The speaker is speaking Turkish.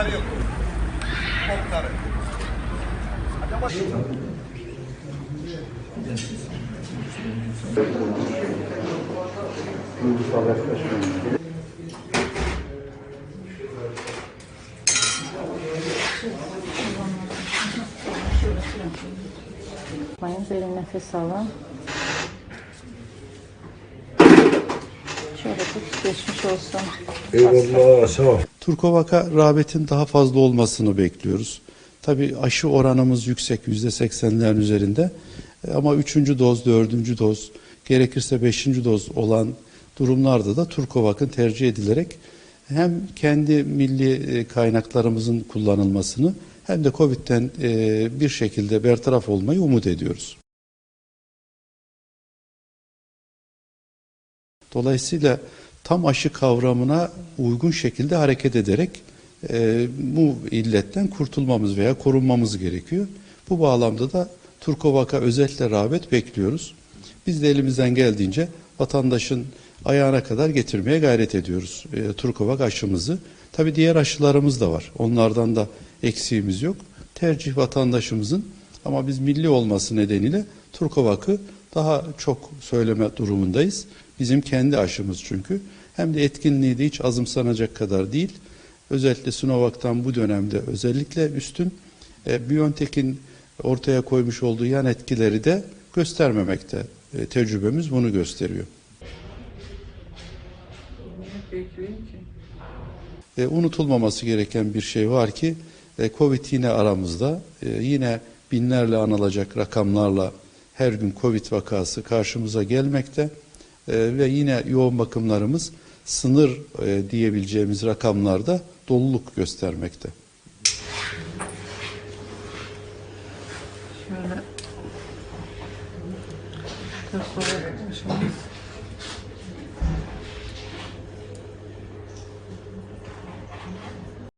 karı yok. Çok karı. Acaba Yapmayın. Derin nefes alın. Tut. Geçmiş olsun. Eyvallah sağ ol. Turkovaka rağbetin daha fazla olmasını bekliyoruz. Tabii aşı oranımız yüksek %80'lerin üzerinde E, ama üçüncü doz, dördüncü doz, gerekirse beşinci doz olan durumlarda da Turkovak'ın tercih edilerek hem kendi milli e, kaynaklarımızın kullanılmasını hem de Covid'den e, bir şekilde bertaraf olmayı umut ediyoruz. Dolayısıyla tam aşı kavramına uygun şekilde hareket ederek e, bu illetten kurtulmamız veya korunmamız gerekiyor. Bu bağlamda da Turkovak'a özellikle rağbet bekliyoruz. Biz de elimizden geldiğince vatandaşın ayağına kadar getirmeye gayret ediyoruz e, Turkovak aşımızı. Tabii diğer aşılarımız da var. Onlardan da eksiğimiz yok. Tercih vatandaşımızın ama biz milli olması nedeniyle Turkovak'ı daha çok söyleme durumundayız. Bizim kendi aşımız çünkü. Hem de etkinliği de hiç azımsanacak kadar değil. Özellikle Sinovac'tan bu dönemde özellikle üstün e, BioNTech'in ortaya koymuş olduğu yan etkileri de göstermemekte. E, tecrübemiz bunu gösteriyor. E, unutulmaması gereken bir şey var ki e, Covid yine aramızda. E, yine binlerle anılacak rakamlarla her gün Covid vakası karşımıza gelmekte. E, ve yine yoğun bakımlarımız sınır e, diyebileceğimiz rakamlarda doluluk göstermekte. Şöyle.